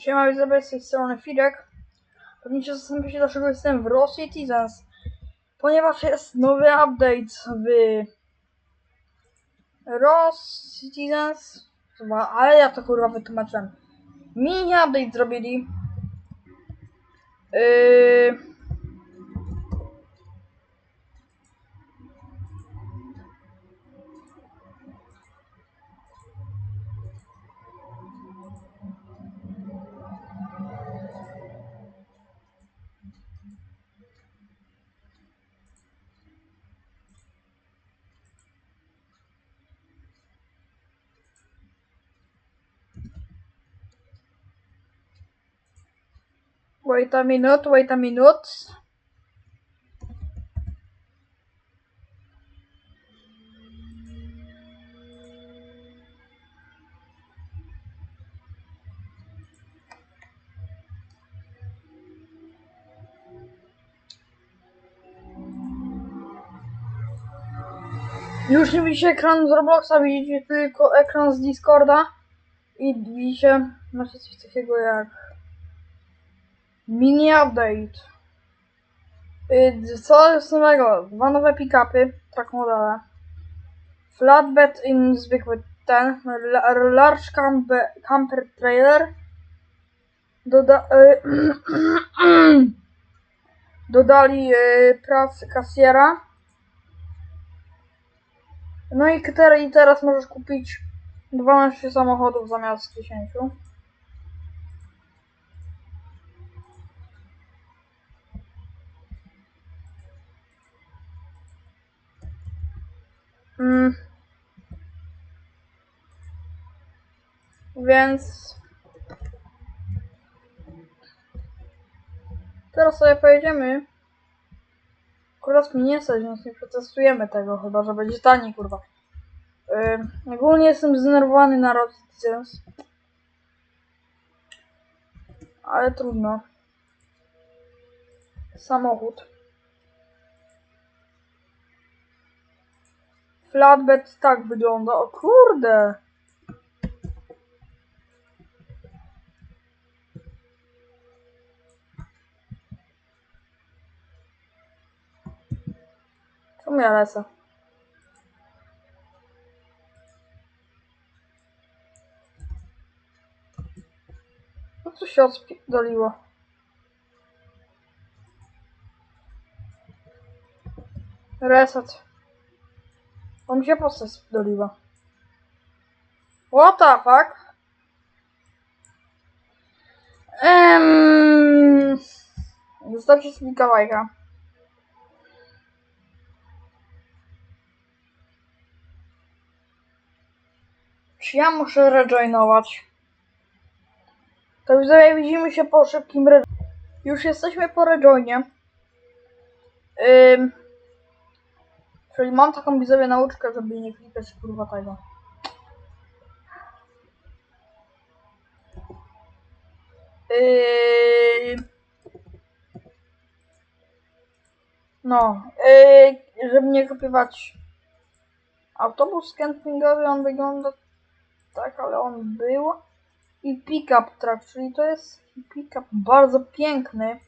Siema, widzowie, z tej strony Firek. Pewnie się zastanawiacie, dlaczego jestem w Raw Citizens. Ponieważ jest nowy update w Raw Citizens. Chyba, ale ja to kurwa wytłumaczyłem. Mini update zrobili. Yy... Wait a minute, wait. Już nie widzicie ekranu z Robloxa, widzicie tylko ekran z Discorda i widzicie, macie coś takiego jak Mini update. Y, Co jest nowego? Dwa nowe pick-upy, tak modele. Flatbed in zwykły ten, la- large camper, camper trailer. Doda y, dodali y, prac kasjera. No i teraz możesz kupić 12 samochodów zamiast 10. Mm. Więc teraz sobie pojedziemy. Akurat mi nie stać, więc nie przetestujemy tego, chyba że będzie taniej, kurwa. Yy, ogólnie jestem zdenerwowany na Road Citizens. Ale trudno. Samochód. Flatbed tak wygląda. O kurde! Czemu ja lecę? No co się odpierdoliło? Reset. On mi się postać doliła. What the fuck? Ehm... Zostawcie sobie kawałka. Czy ja muszę rejoinować? To widzowie, widzimy się po szybkim re... Już jesteśmy po rejoinie. Ym... Czyli mam taką widzowie nauczkę, żeby nie klikać kurwa tego. Yy... No, yy, żeby nie kupować autobus campingowy, on wygląda tak, ale on był. I pick-up truck, czyli to jest pick-up bardzo piękny.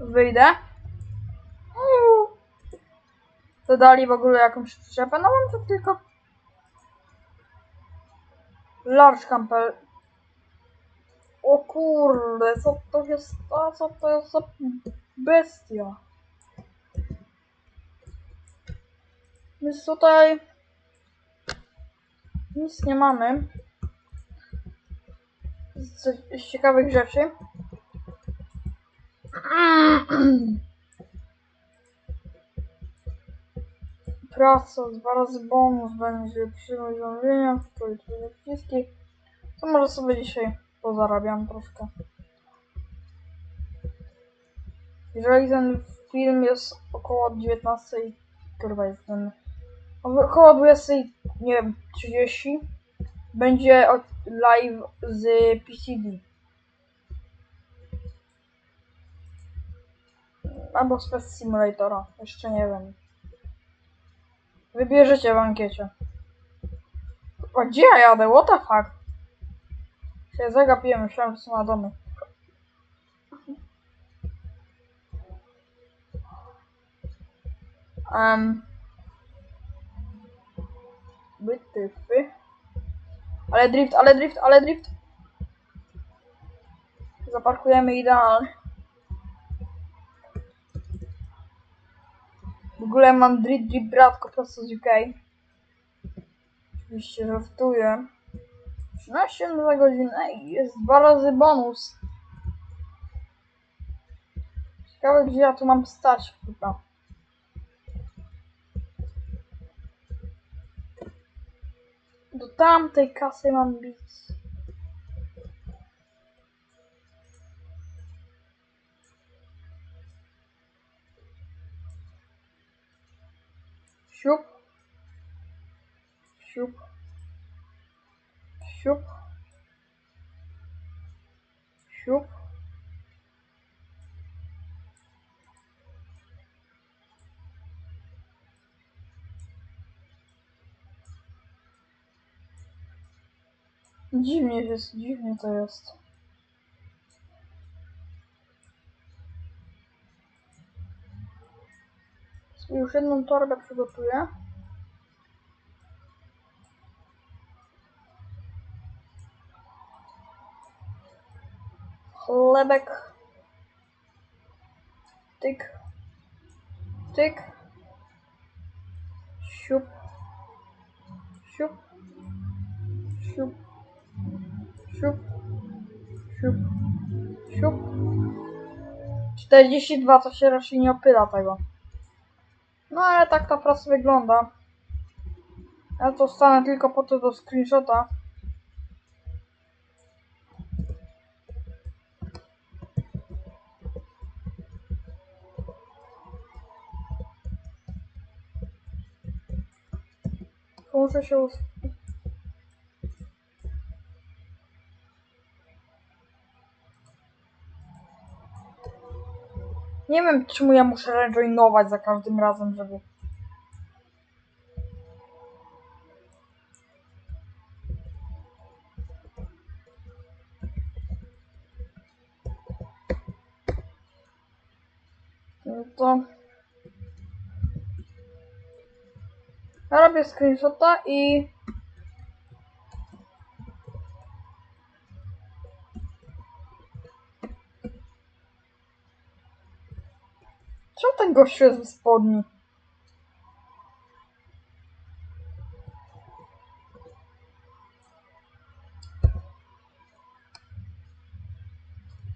Wyjdę. Dodali w ogóle jakąś przyczepę. No mam to tylko. Large camper. O kurde, co to jest, a co to jest za bestia? Więc tutaj nic nie mamy z, z ciekawych rzeczy. Praca, dwa razy bonus będzie przyjemność zamówienia, twoje wciski. To może sobie dzisiaj pozarabiam troszkę. Jeżeli ten film jest około 19, kurwa jest ten około 20, nie wiem, 30 będzie live z PCD. Albo z Pest Simulatora, jeszcze nie wiem. Wybierzecie w ankiecie. O, gdzie ja jadę? What the fuck? Się zagapiłem, myślałem, że są na domy. Um, Wytyfy. Ale drift, ale drift, ale drift. Zaparkujemy idealnie. W ogóle mam drift jeep bratko prosto z UK. Oczywiście żartuję. 13 za godzinę. Ej, jest dwa razy bonus. Ciekawe gdzie ja tu mam stać chyba. Do tamtej kasy mam bić. Siup. Siup. Siup. Dziwnie jest, dziwnie to jest. Już jedną torbę przygotuję. Chlebek. Tyk. Tyk. Siup. Siup. Siup. Siup. Siup. Siup. 42 to się raczej nie opyla tego. No ale tak ta praca wygląda. Ja to stanę tylko po to do screenshota. Muszę się. Nie wiem czemu ja muszę rejoinować za każdym razem, żeby... No to... robię screenshota i... Czemu ten gościu jest w spodni?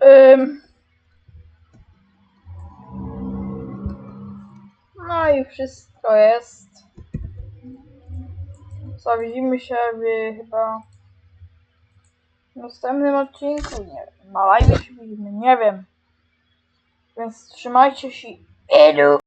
Ym... No i wszystko jest. Co, widzimy się w chyba następnym odcinku? Nie wiem. Na live się widzimy, nie wiem. Więc trzymajcie się. Edu!